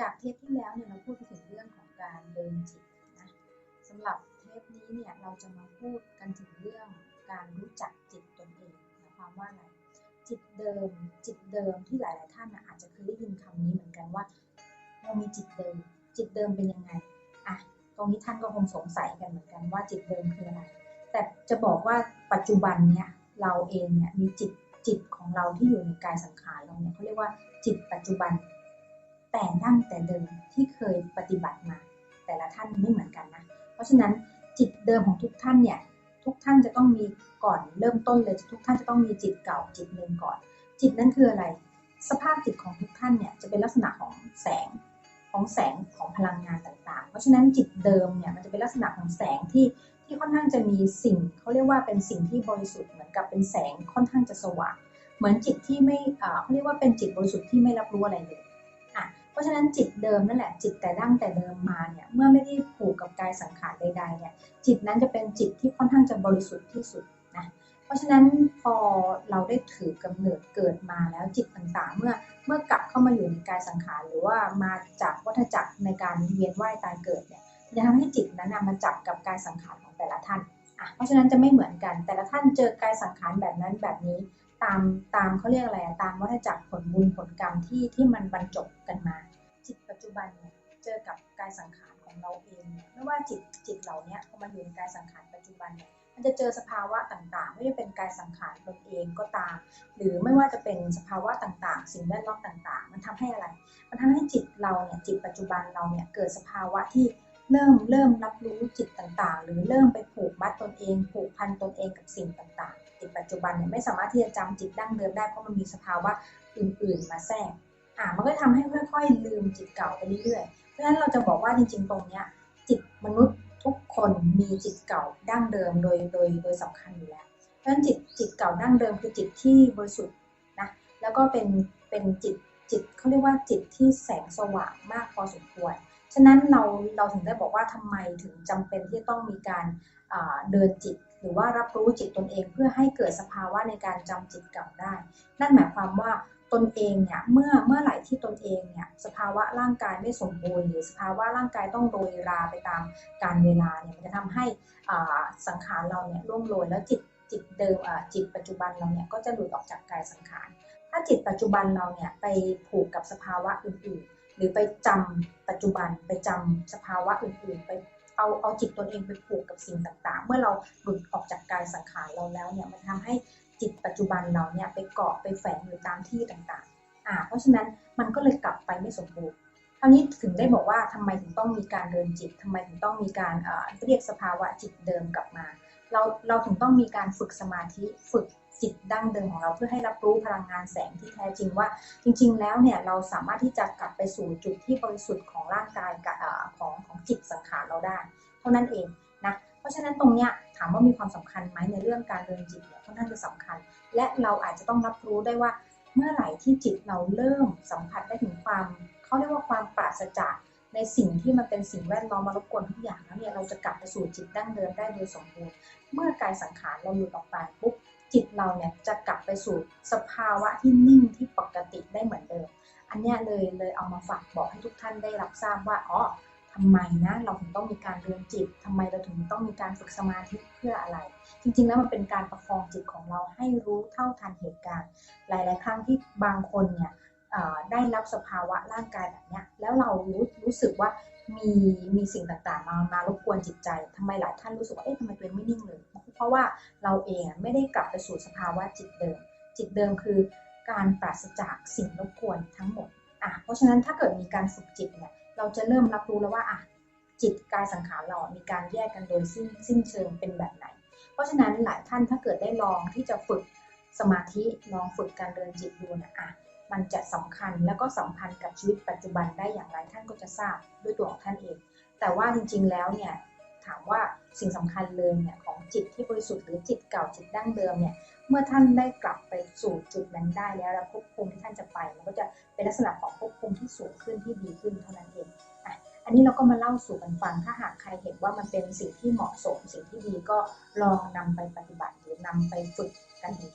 จากเทปที่แล้วเนี่ยเราพูดไปถึงเรื่องของการเดินจิตนะสำหรับเทปนี้เนี่ยเราจะมาพูดกันถึงเรื่องการรู้จักจิตตนเองหมายความว่าอะไรจิตเดิม จิตเดิมที่หลาย ๆ ท่านอาจจะเคยได้ยินคำนี้เหมือนกันว่าเรามีจิตเดิม จิตเดิมเป็นยังไงอะตรงนี้ท่านก็คงสงสัยกันเหมือนกันว่าจิตเดิมคืออะไร แต่จะบอกว่าปัจจุบันเนี่ยเราเองเนี่ยมีจิตจิตของเราที่อยู่ในกายสังขารเราเนี่ยเขาเรียกว่าจิตปัจจุบัน แต่ดั้งแต่เดิมที่เคยปฏิบัติมา แต่ละท่านไม่เหมือนกันนะ เพราะฉะนั้นจิตเดิมของทุกท่านเนี่ยทุกท่านจะต้องมีก่อนเริ่มต้นเลย ทุกท่านจะต้องมีจิตเก่าจิตหนึ่งก่อน จิตนั้นคืออะไร สภาพจิตของทุกท่านเนี่ยจะเป็นลักษณะของแสงของแสงของพลังงานต่างๆ เพราะฉะนั้นจิตเดิมเนี่ยมันจะเป็นลักษณะของแสงที่ที่ค่อนข้างจะมีสิ่งเขาเรียกว่าเป็นสิ่งที่บริสุทธิ์เหมือนกับเป็นแสงค่อนข้างจะสว่างเหมือนจิตที่ไม่เขาเรียกว่าเป็นจิตบริสุทธิ์ที่ไม่รับรู้อะไรเลย ราะฉะนั้นจิตเดิมนั่นแหละจิตแต่ดั้งแต่เดิมมาเนี่ยเมื่อไม่ได้ผูกกับกายสังขารใดๆเนี่ยจิตนั้นจะเป็นจิตที่ค่อนข้างจะบริสุทธิ์ที่สุดนะเพราะฉะนั้นพอเราได้ถือกำเนิดเกิดมาแล้วจิตต่างๆ เมื่อเมื่อกลับเข้ามาอยู่ในกายสังขารหรือว่ามาจากวัฏจักรในการเวียนว่ายตายเกิดเนี่ยจะทำให้จิตนั้นมาจับกับกายสังขารของแต่ละท่านอะเพราะฉะนั้นจะไม่เหมือนกันแต่ละท่านเจอกายสังขารแบบนั้นแบบนี้ ตามตามเขาเรียกอะไรตามวัฏจักรผลบุญผลกรรมที่ที่มันบรรจบกันมา จิตปัจจุบันเนี่ยเจอกับกายสังขารของเราเองเนี่ยไม่ว่าจิตจิตเหล่านี้พอมาอยู่ในกายสังขารปัจจุบันเนี่ยมันจะเจอสภาวะต่างๆ ไม่ว่าเป็นกายสังขารตนเองก็ตาม หรือไม่ว่าจะเป็นสภาวะต่างๆ สิ่งแวดล้อมต่างๆ มันทำให้อะไร มันทำให้จิตเราเนี่ยจิตปัจจุบันเราเนี่ยเกิดสภาวะที่เริ่มเริ่มรับรู้จิตต่างๆ หรือเริ่มไปผูกมัดตนเอง ผูกพันตนเองกับสิ่งต่างๆ จิตปัจจุบันเนี่ยไม่สามารถที่จะจำจิตดั้งเดิมได้เพราะมันมีสภาวะอื่น ๆ มาแทรกอ่ามันก็ทำให้ค่อย ๆ ลืมจิตเก่าไปเรื่อยๆ เพราะฉะนั้นเราจะบอกว่าจริง ๆ ตรงเนี้ยจิตมนุษย์ทุกคนมีจิตเก่าดั้งเดิมโดยโดยโดยสำคัญอยู่แล้ว เพราะฉะนั้นจิตจิตเก่าดั้งเดิมคือจิตที่บริสุทธิ์นะแล้วก็เป็นเป็นจิตจิตเขาเรียกว่าจิตที่แสงสว่างมากพอสมควร ฉะนั้นเราเราถึงได้บอกว่าทำไมถึงจำเป็นที่ต้องมีการเดินจิต หรือว่ารับรู้จิตตนเองเพื่อให้เกิดสภาวะในการจำจิตเก่าได้ นั่นหมายความว่าตนเองเนี่ยเมื่อเมื่อไหร่ที่ตนเองเนี่ยสภาวะร่างกายไม่สมบูรณ์ หรือสภาวะร่างกายต้องโรยราไปตามการเวลาเนี่ยมันจะทำให้สังขารเราเนี่ยร่วงโรยแล้วจิตจิตเดิมจิตปัจจุบันเราเนี่ยก็จะหลุดออกจากกายสังขาร ถ้าจิตปัจจุบันเราเนี่ยไปผูกกับสภาวะอื่นๆ หรือไปจำปัจจุบันไปจำสภาวะอื่นๆ ไป เอาเอาจิตตนเองไปผูกกับสิ่งต่างๆ เมื่อเราหลุดออกจากกายสังขารเราแล้วเนี่ยมันทำให้จิตปัจจุบันเราเนี่ยไปเกาะไปแฝงอยู่ตามที่ต่างๆอ่าเพราะฉะนั้นมันก็เลยกลับไปไม่สมบูรณ์ครานี้ถึงได้บอกว่าทำไมถึงต้องมีการเดินจิตทำไมถึงต้องมีการเรียกสภาวะจิตเดิมกลับมา เราเราถึงต้องมีการฝึกสมาธิฝึก จิตดั้งเดิมของเราเพื่อให้รับรู้พลังงานแสงที่แท้จริงว่า จริง ๆ แล้วเนี่ยเราสามารถที่จะกลับไปสู่จุดที่บริสุทธิ์ของร่างกายกับของของจิตสังขารเราได้ เท่านั้นเองนะเพราะฉะนั้นตรงเนี้ยถามว่ามีความสำคัญไหมในเรื่องการเดินจิตเนี่ยค่อนข้างจะสำคัญ และเราอาจจะต้องรับรู้ได้ว่าเมื่อไหร่ที่จิตเราเริ่มสัมผัสได้ถึงความเขาเรียกว่าความปราศจากในสิ่งที่มันเป็นสิ่งแวดล้อมมารบกวนทุกอย่างแล้วเนี่ยเราจะกลับไปสู่จิตดั้งเดิมได้โดยสมบูรณ์ เมื่อกายสังขารเราหลุดออกไปปุ๊บ จิตเราเนี่ยจะกลับไปสู่สภาวะที่นิ่งที่ปกติได้เหมือนเดิม อันนี้เลยเลยเอามาฝากบอกให้ทุกท่านได้รับทราบว่าอ๋อทำไมนะเราถึงต้องมีการเรียนจิตทำไมเราถึงต้องมีการฝึกสมาธิเพื่ออะไร จริงๆแล้วมันเป็นการประคองจิตของเราให้รู้เท่าทันเหตุการณ์ หลาย ๆ ครั้งที่บางคนเนี่ยได้รับสภาวะร่างกายแบบนี้แล้วเรารู้รู้สึกว่า มีมีสิ่งต่างๆมามารบกวนจิตใจทำไมหลายท่านรู้สึกว่าเอ๊ะทำไมตัวเองไม่นิ่งเลย เพราะว่าเราเองไม่ได้กลับไปสู่สภาวะจิตเดิม จิตเดิมคือการปราศจากสิ่งรบกวนทั้งหมดอะเพราะฉะนั้นถ้าเกิดมีการฝึกจิตเนี่ยเราจะเริ่มรับรู้แล้วว่าอะจิตกายสังขารเรา มีการแยกกันโดยสิ้นสิ้นเชิงเป็นแบบไหน เพราะฉะนั้นหลายท่านถ้าเกิดได้ลองที่จะฝึกสมาธิลองฝึกการเดินจิตดูนะอะ มันจะสำคัญแล้วก็สัมพันธ์กับชีวิตปัจจุบันได้อย่างไรท่านก็จะทราบด้วยตัวของท่านเอง แต่ว่าจริงๆแล้วเนี่ยถามว่าสิ่งสำคัญเลยเนี่ยของจิตที่บริสุทธิ์หรือจิตเก่าจิตดั้งเดิมเนี่ยเมื่อท่านได้กลับไปสู่จุดนั้นได้แล้วแล้วภพภูมิที่ท่านจะไปมันก็จะเป็นลักษณะของภพภูมิที่สูงขึ้นที่ดีขึ้นเท่านั้นเองอะอันนี้เราก็มาเล่าสู่กันฟังถ้าหากใครเห็นว่ามันเป็นสิ่งที่เหมาะสมสิ่งที่ดีก็ลองนำไปปฏิบัติหรือนำไปฝึกกันดู